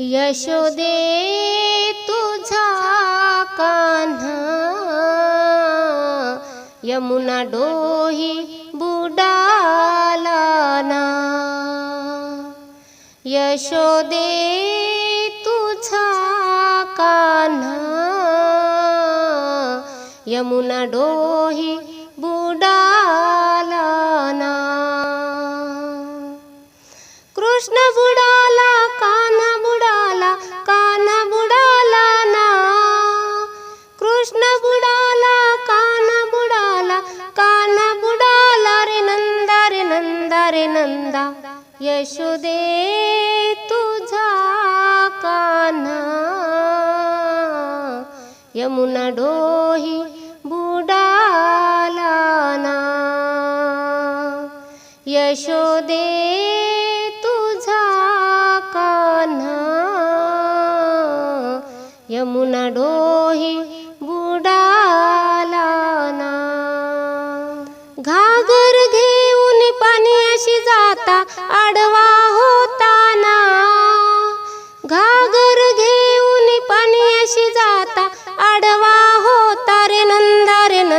यशोदे तुझा कान्हा. यमुना डोही बुडाला ना. यशोदे तुझा कान्हा. यमुना डोही नंदा यशोदे तुझा कान्हा यमुना डोही बुडाला ना. यशोदे तुझा कान्हा यमुना डोही बुडालाना घागर घे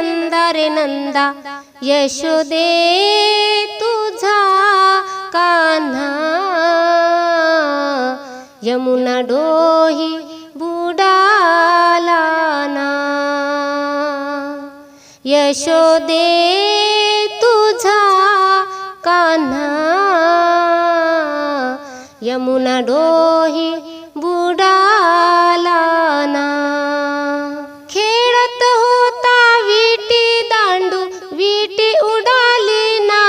नंदा रे नंदा यशोदे तुझा कान्हा. यमुना डोही बुडालाना यशोदे तुझा कान्हा. यमुना डोही विटी उडाली ना.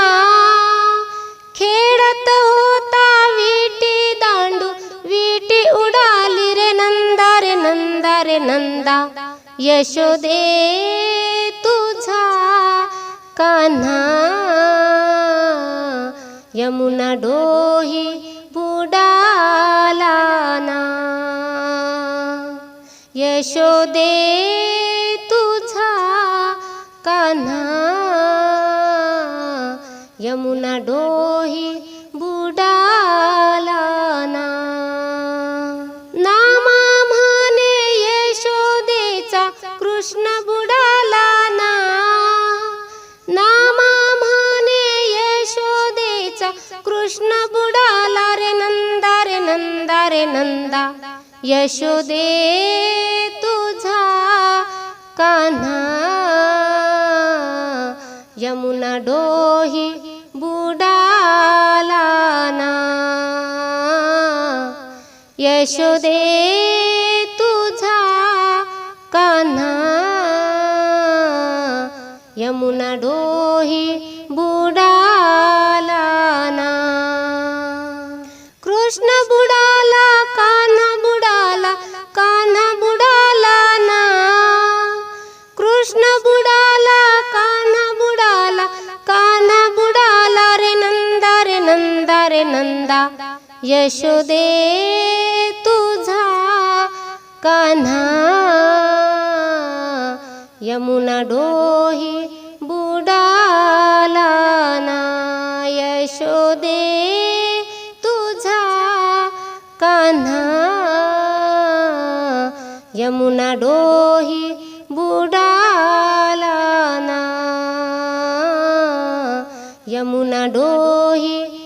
खेळत होता विटी दांडू विटी उडाली रे नंदा रे नंदा रे नंदा. यशोदे तुझा कान्हा. यमुना डोही बुडाला ना. यशोदे यमुना डोही बुडाला ना. नामा म्हणे यशोदेचा कृष्ण बुडाला ना. नामा म्हणे यशोदेचा कृष्ण बुडाला रे नंदा रे नंदा रे नंदा. यशोदे तुझा कान्हा यमुना डोही बुडाला ना यशोदे तुझा कान्हा। यमुना डोही कांदा यशोदे तुझा कान्हा. यमुना डोही बुडाला ना यशोदे तुझा कान्हा. यमुना डोही बुडाला ना यमुना डोही